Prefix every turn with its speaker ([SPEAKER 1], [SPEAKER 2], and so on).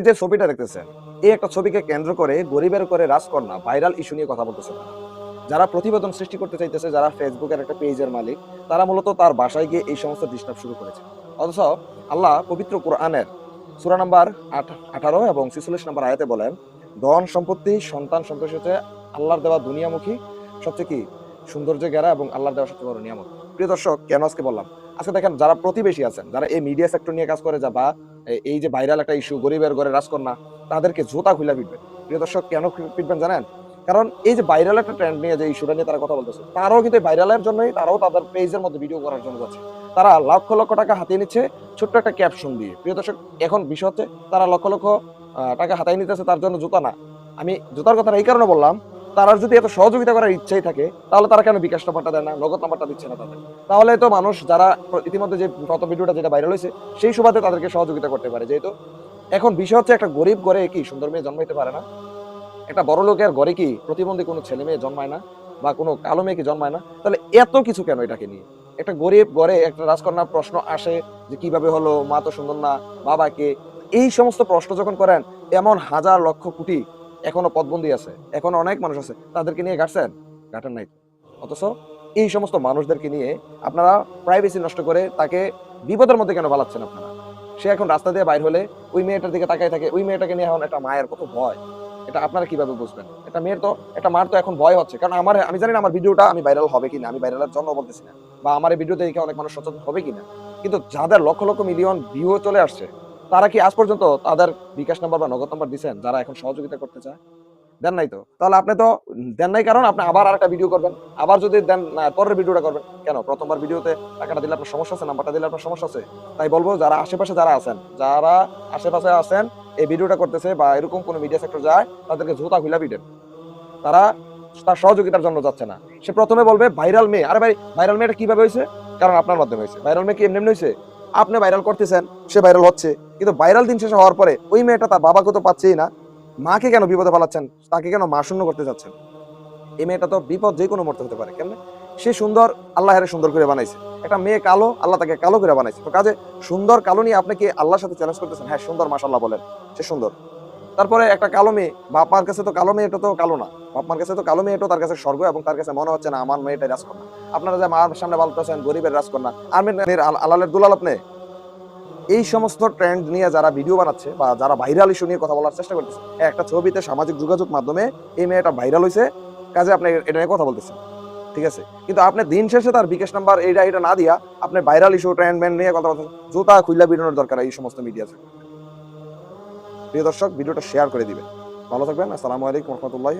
[SPEAKER 1] যে ছবিটা দেখতেছেন, এই একটা ছবিকে কেন্দ্র করে গরিবের করে রাজকন্যা ভাইরাল ইস্যু নিয়ে কথা বলতেছে। যারা প্রতিবেদন সৃষ্টি করতে চাইতেছে, যারা ফেসবুকের একটা পেজের মালিক, তারা মূলত তার বাসায় গিয়ে এই সমস্ত ডিস্টার্ব শুরু করেছে। অথচ আল্লাহ পবিত্র কোরআনের সূরা নাম্বার আট- আঠারো এবং ছিচল্লিশ নাম্বার আয়াতে বলেন, ধন সম্পত্তি, সন্তান সন্তোষ হচ্ছে আল্লাহর দেওয়া দুনিয়ামুখী, সবচেয়ে কি? সৌন্দর্য গেরা এবং আল্লাহর দেওয়া সবচেয়ে বড় নিয়ামত। প্রিয় দর্শক, কেন আজকে বললাম? আজকে দেখেন, যারা প্রতিবেশী আছেন, যারা এই মিডিয়া সেক্টর নিয়ে কাজ করে যা বা এই যে ভাইরাল একটা ইস্যু গরিবের ঘরে রাজকন্যা, তাদেরকে জোতা খুলে পিটবেন। প্রিয় দর্শক, কেন পিটবেন জানেন? কারণ এই যে ভাইরাল একটা ট্রেন্ড নিয়ে যে ইস্যুটা নিয়ে তারা কথা বলতেছে, তারাও কিন্তু ভাইরালের জন্যই তারাও তাদের পেজের মধ্যে ভিডিও করার জন্য যাচ্ছে। তারা লক্ষ লক্ষ টাকা হাতিয়ে নিচ্ছে ছোট্ট একটা ক্যাপশন দিয়ে। প্রিয় দর্শক, এখন বিষয় হচ্ছে তারা লক্ষ লক্ষ টাকা হাতায় নিতেছে তার জন্য জুতা না। আমি জুতার কথা এই কারণে বললাম তারা যদি এত সহযোগিতা করার ইচ্ছাই থাকে, তাহলে তারা কেন বিকাশ নাম্বারটা দেয় না, নগদ নাম্বারটা দিচ্ছে না তাদের? তাহলে তো মানুষ যারা ইতিমধ্যে যে গত ভিডিওটা যেটা ভাইরাল হয়েছে, সেই সুবাদে তাদেরকে সহযোগিতা করতে পারে যেহেতু। এখন বিষয় হচ্ছে একটা গরিব ঘরে কি সুন্দর মেয়ে জন্মাইতে পারে না? একটা বড় লোকের ঘরে কি প্রতিবন্ধী কোনো ছেলে মেয়ে জন্মায় না? বা কোনো কালো মেয়ে কি জন্মায় না? তাহলে এত কিছু কেন এটাকে নিয়ে? একটা গরিব ঘরে একটা রাজকন্যার প্রশ্ন আসে যে কীভাবে হলো, মা তো সুন্দর না বাবা কে এই সমস্ত প্রশ্ন যখন করেন, এমন হাজার লক্ষ কোটি এখনও পদবন্দি আছে, এখনও অনেক মানুষ আছে, তাদেরকে নিয়ে ঘাটছেন? ঘাটেন নাই অথচ এই সমস্ত মানুষদেরকে নিয়ে আপনারা প্রাইভেসি নষ্ট করে তাকে বিপদের মধ্যে কেন বালাচ্ছেন আপনারা? সে এখন রাস্তা দিয়ে বাইর হলে ওই মেয়েটার দিকে তাকাই থাকে, ওই মেয়েটাকে নিয়ে এখন একটা মায়ের কত ভয়। এটা আপনারা কীভাবে বুঝবেন? এটা মেয়ের তো, একটা মার তো এখন ভয় হচ্ছে। কারণ আমার, আমি জানি না আমার ভিডিওটা আমি ভাইরাল হবে কিনা, আমি ভাইরালের জন্য বলতেছি না। বা আমার এই ভিডিও দেখে অনেক মানুষ সচেতন হবে কিনা। কিন্তু যাদের লক্ষ লক্ষ মিলিয়ন ভিউ চলে আসছে তারা কি আজ পর্যন্ত তাদের বিকাশ নাম্বার বা নগদ নাম্বার দিচ্ছেন যারা এখন সহযোগিতা করতে চায়? দেন নাই তো? তাহলে আপনি তো দেন নাই কারণ আপনি আবার আরেকটা ভিডিও করবেন। আবার যদি দেন পরের ভিডিওটা করবেন। কেন? প্রথমবার ভিডিওতে টাকাটা দিলে আপনার সমস্যা আছে, নাম্বারটা দিলে আপনার সমস্যা আছে। তাই বলব, যারা আশেপাশে যারা আছেন, যারা আশেপাশে আছেন, এই ভিডিওটা করতেছে বা এরকম কোনো মিডিয়া সেক্টর যায়, তাদেরকে জুতা খুলা পিটেন। তারা তার সহযোগিতার জন্য যাচ্ছে না। সে প্রথমে বলবে, ভাইরাল মেয়ে। আরে ভাই, ভাইরাল মেয়েটা কীভাবে হয়েছে কারণ আপনার মাধ্যমে হয়েছে ভাইরাল মেয়ে কি এমনি এমনি হয়েছে আপনি ভাইরাল করতেছেন, সে ভাইরাল হচ্ছে। কিন্তু ভাইরাল দিন শেষে হওয়ার পরে ওই মেয়েটা তার বাবাকে তো পাচ্ছেই না। মাকে কেন বিপদে পালাচ্ছেন তাকে কেন মা শূন্য করতে যাচ্ছেন? এই মেয়েটা তো বিপদ যে কোনো মুহূর্তে হতে পারে কেন সে সুন্দর আল্লাহ হেরে সুন্দর করে বানাইছে। একটা মেয়ে কালো, আল্লাহ তাকে কালো করে বানাইছে। তো কাজে সুন্দর, কালো নিয়ে আপনাকে আল্লাহর সাথে চ্যালেঞ্জ করতেছেন? হ্যাঁ সুন্দর মাসাল্লাহ বলেন। সে সুন্দর। তারপরে একটা কালো মেয়ে। বাপ মার কাছে তো কালো মেয়েটা তো কালো না। বাপ মার কাছে তো কালো মেয়েটা তার কাছে স্বর্গ এবং তার কাছে মনে হচ্ছে না, আমার মেয়েটাই রাজকন্যা। আপনারা যে মার সামনে বলতেছেন গরিবের রাজকন্যা। মেয়ের আলালের দুলাল আপনি? এই সমস্ত ট্রেন্ড নিয়ে যারা ভিডিও বানাচ্ছে বা যারা ভাইরাল ইস্যু নিয়ে কথা বলার চেষ্টা করতেছে, একটা ছবিতে সামাজিক যোগাযোগ মাধ্যমে এই মেয়েটা ভাইরাল হয়েছে কাজে আপনি এটা নিয়ে কথা বলতেছেন। ঠিক আছে? কিন্তু আপনি দিন শেষে তার বিকাশ নাম্বার এইটা এটা না দিয়া আপনি ভাইরাল ইস্যু ট্রেন্ড ম্যান নিয়ে কথা বলতেছেন। জুতা খুইলা বেরোনোর দরকার এই সমস্ত মিডিয়া প্রিয় দর্শক ভিডিওটা শেয়ার করে দিবেন। ভালো থাকবেন আসসালামু আলাইকুম রহমতুল্লাহ